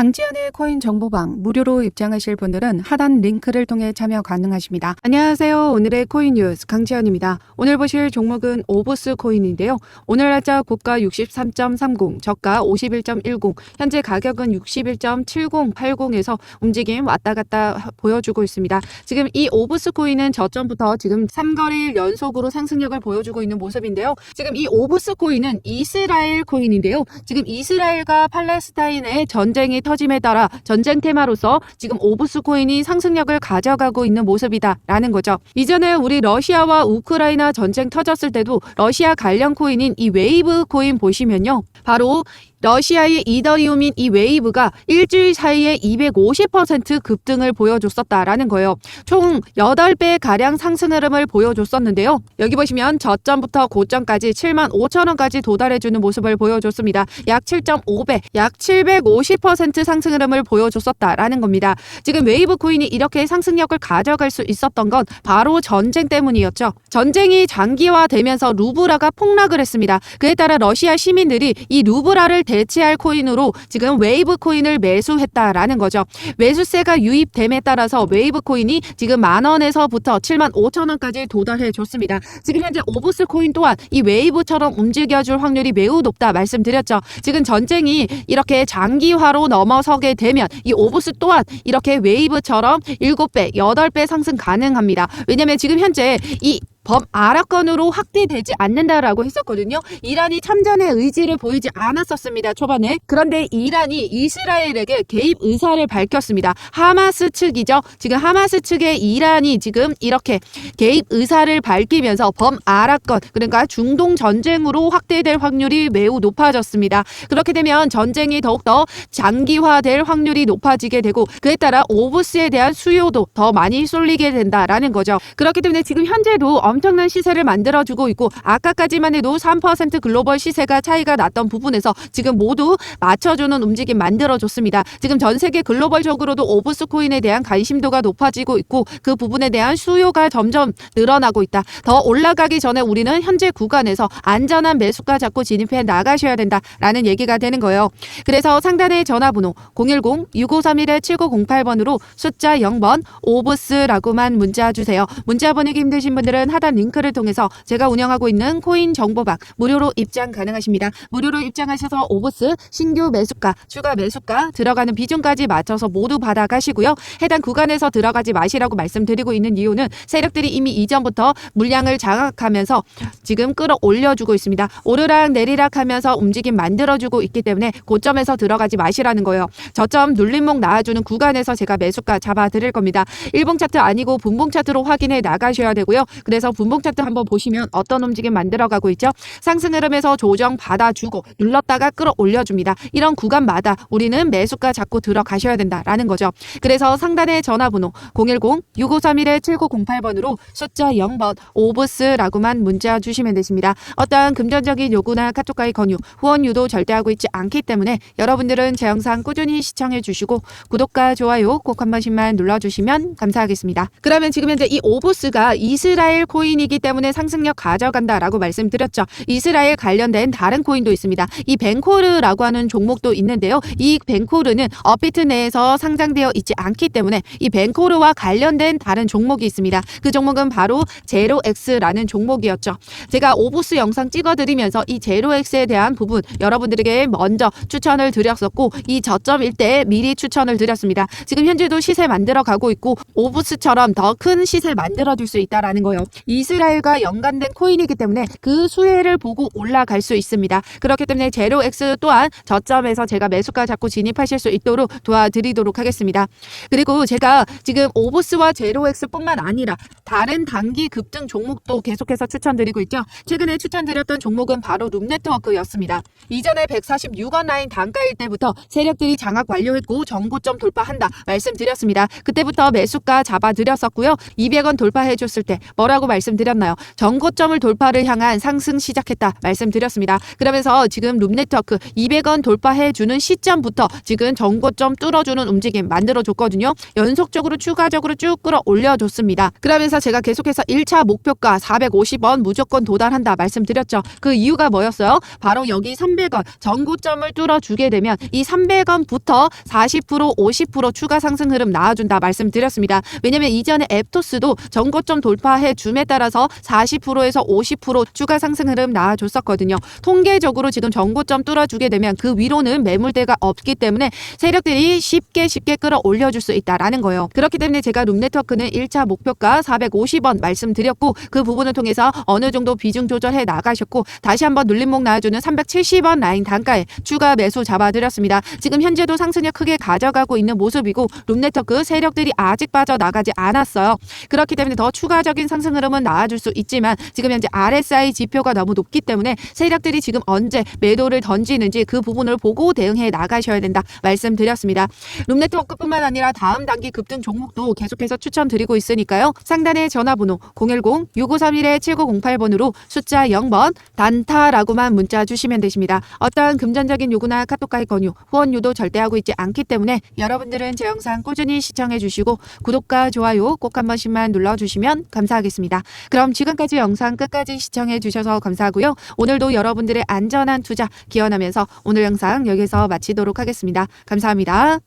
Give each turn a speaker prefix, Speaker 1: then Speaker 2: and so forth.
Speaker 1: 강지연의 코인 정보방 무료로 입장하실 분들은 하단 링크를 통해 참여 가능하십니다. 안녕하세요. 오늘의 코인 뉴스 강지연입니다. 오늘 보실 종목은 오브스 코인인데요. 오늘 날짜 고가 63.30, 저가 51.10, 현재 가격은 61.7080에서 움직임 왔다 갔다 보여주고 있습니다. 지금 이 오브스 코인은 저점부터 지금 3거래일 연속으로 상승력을 보여주고 있는 모습인데요. 지금 이 오브스 코인은 이스라엘 코인인데요. 지금 이스라엘과 팔레스타인의 전쟁이 터짐에 따라 전쟁 테마로서 지금 오브스 코인이 상승력을 가져가고 있는 모습이다라는 거죠. 이전에 우리 러시아와 우크라이나 전쟁 터졌을 때도 러시아 관련 코인인 이 웨이브 코인 보시면요. 바로 러시아의 이더리움인 이 웨이브가 일주일 사이에 250% 급등을 보여줬었다라는 거예요. 총 8배 가량 상승 흐름을 보여줬었는데요. 여기 보시면 저점부터 고점까지 7만 5천 원까지 도달해주는 모습을 보여줬습니다. 약 7.5배, 약 750% 상승 흐름을 보여줬었다라는 겁니다. 지금 웨이브 코인이 이렇게 상승력을 가져갈 수 있었던 건 바로 전쟁 때문이었죠. 전쟁이 장기화되면서 루브라가 폭락을 했습니다. 그에 따라 러시아 시민들이 이 루브라를 대체할 코인으로 지금 웨이브 코인을 매수했다라는 거죠. 매수세가 유입됨에 따라서 웨이브 코인이 지금 만 원에서부터 7만 5천 원까지 도달해 줬습니다. 지금 현재 오브스 코인 또한 이 웨이브처럼 움직여줄 확률이 매우 높다 말씀드렸죠. 지금 전쟁이 이렇게 장기화로 넘어서게 되면 이 오브스 또한 이렇게 웨이브처럼 7배, 8배 상승 가능합니다. 왜냐면 지금 현재 이 범 아랍권으로 확대되지 않는다라고 했었거든요. 이란이 참전의 의지를 보이지 않았었습니다. 초반에. 그런데 이란이 이스라엘에게 개입 의사를 밝혔습니다. 하마스 측이죠. 지금 하마스 측의 이란이 지금 이렇게 개입 의사를 밝히면서 범 아랍권 그러니까 중동 전쟁으로 확대될 확률이 매우 높아졌습니다. 그렇게 되면 전쟁이 더욱더 장기화될 확률이 높아지게 되고 그에 따라 오브스에 대한 수요도 더 많이 쏠리게 된다라는 거죠. 그렇기 때문에 지금 현재도 엄 청난 시세를 만들어주고 있고 아까까지만 해도 3% 글로벌 시세가 차이가 났던 부분에서 지금 모두 맞춰주는 움직임 만들어줬습니다. 지금 전 세계 글로벌적으로도 오브스 코인에 대한 관심도가 높아지고 있고 그 부분에 대한 수요가 점점 늘어나고 있다. 더 올라가기 전에 우리는 현재 구간에서 안전한 매수가 잡고 진입해 나가셔야 된다라는 얘기가 되는 거예요. 그래서 상단의 전화번호 010-6531-7908번으로 숫자 0번 오브스라고만 문자 주세요. 문자 보내기 힘드신 분들은 하단 링크를 통해서 제가 운영하고 있는 코인 정보방 무료로 입장 가능하십니다. 무료로 입장하셔서 오브스 신규 매수가, 추가 매수가 들어가는 비중까지 맞춰서 모두 받아가시고요. 해당 구간에서 들어가지 마시라고 말씀드리고 있는 이유는 세력들이 이미 이전부터 물량을 장악하면서 지금 끌어올려주고 있습니다. 오르락 내리락 하면서 움직임 만들어주고 있기 때문에 고점에서 들어가지 마시라는 거예요. 저점 눌림목 나와주는 구간에서 제가 매수가 잡아드릴 겁니다. 일봉 차트 아니고 분봉 차트로 확인해 나가셔야 되고요. 그래서 분봉 차트 한번 보시면 어떤 움직임 만들어가고 있죠. 상승 흐름에서 조정 받아주고 눌렀다가 끌어올려줍니다. 이런 구간마다 우리는 매수가 잡고 들어가셔야 된다라는 거죠. 그래서 상단의 전화번호 010-6531-7908번으로 숫자 0번 오브스라고만 문자 주시면 되십니다. 어떠한 금전적인 요구나 카톡과의 권유, 후원 유도 절대 하고 있지 않기 때문에 여러분들은 제 영상 꾸준히 시청해 주시고 구독과 좋아요 꼭 한 번씩만 눌러주시면 감사하겠습니다. 그러면 지금 현재 이 오브스가 이스라엘 코 인이기 때문에 상승력 가져간다라고 말씀드렸죠. 이스라엘 관련된 다른 코인도 있습니다. 이 벤코르라고 하는 종목도 있는데요. 이 벤코르는 업비트 내에서 상장되어 있지 않기 때문에 이 벤코르와 관련된 다른 종목이 있습니다. 그 종목은 바로 제로엑스라는 종목이었죠. 제가 오브스 영상 찍어드리면서 이 제로엑스에 대한 부분 여러분들에게 먼저 추천을 드렸었고 이 저점일 때 미리 추천을 드렸습니다. 지금 현재도 시세 만들어 가고 있고 오브스처럼 더 큰 시세 만들어 줄 수 있다라는 거예요. 이스라엘과 연관된 코인이기 때문에 그 수혜를 보고 올라갈 수 있습니다. 그렇기 때문에 제로엑스 또한 저점에서 제가 매수가 잡고 진입하실 수 있도록 도와드리도록 하겠습니다. 그리고 제가 지금 오브스와 제로엑스뿐만 아니라 다른 단기 급등 종목도 계속해서 추천드리고 있죠. 최근에 추천드렸던 종목은 바로 룸네트워크였습니다. 이전에 146원 라인 단가일 때부터 세력들이 장악 완료했고 정고점 돌파한다 말씀드렸습니다. 그때부터 매수가 잡아드렸었고요. 200원 돌파해줬을 때 뭐라고 말씀드렸 나요? 전고점을 돌파를 향한 상승 시작했다 말씀드렸습니다. 그러면서 지금 룸네트워크 200원 돌파해 주는 시점부터 지금 전고점 뚫어주는 움직임 만들어 줬거든요. 연속적으로 추가적으로 쭉 끌어올려 줬습니다. 그러면서 제가 계속해서 1차 목표가 450원 무조건 도달한다 말씀드렸죠. 그 이유가 뭐였어요? 바로 여기 300원 전고점을 뚫어주게 되면 이 300원부터 40% 50% 추가 상승 흐름 나와준다 말씀드렸습니다. 왜냐면 이전에 앱토스도 전고점 돌파해 줌에 따라서 40%에서 50% 추가 상승 흐름 나와줬었거든요. 통계적으로 지금 전고점 뚫어주게 되면 그 위로는 매물대가 없기 때문에 세력들이 쉽게 쉽게 끌어올려줄 수 있다라는 거예요. 그렇기 때문에 제가 룸네트워크는 1차 목표가 450원 말씀드렸고 그 부분을 통해서 어느 정도 비중 조절해 나가셨고 다시 한번 눌림목 나와주는 370원 라인 단가에 추가 매수 잡아드렸습니다. 지금 현재도 상승력 크게 가져가고 있는 모습이고 룸네트워크 세력들이 아직 빠져나가지 않았어요. 그렇기 때문에 더 추가적인 상승 흐름은 나와줄 수 있지만 지금 현재 RSI 지표가 너무 높기 때문에 세력들이 지금 언제 매도를 던지는지 그 부분을 보고 대응해 나가셔야 된다 말씀드렸습니다. 룸네트워크뿐만 아니라 다음 단기 급등 종목도 계속해서 추천드리고 있으니까요. 상단의 전화번호 010-6531-7908번으로 숫자 0번 단타라고만 문자 주시면 되십니다. 어떠한 금전적인 요구나 카톡가입 권유, 후원 유도 절대 하고 있지 않기 때문에 여러분들은 제 영상 꾸준히 시청해 주시고 구독과 좋아요 꼭 한 번씩만 눌러주시면 감사하겠습니다. 그럼 지금까지 영상 끝까지 시청해 주셔서 감사하고요. 오늘도 여러분들의 안전한 투자 기원하면서 오늘 영상 여기서 마치도록 하겠습니다. 감사합니다.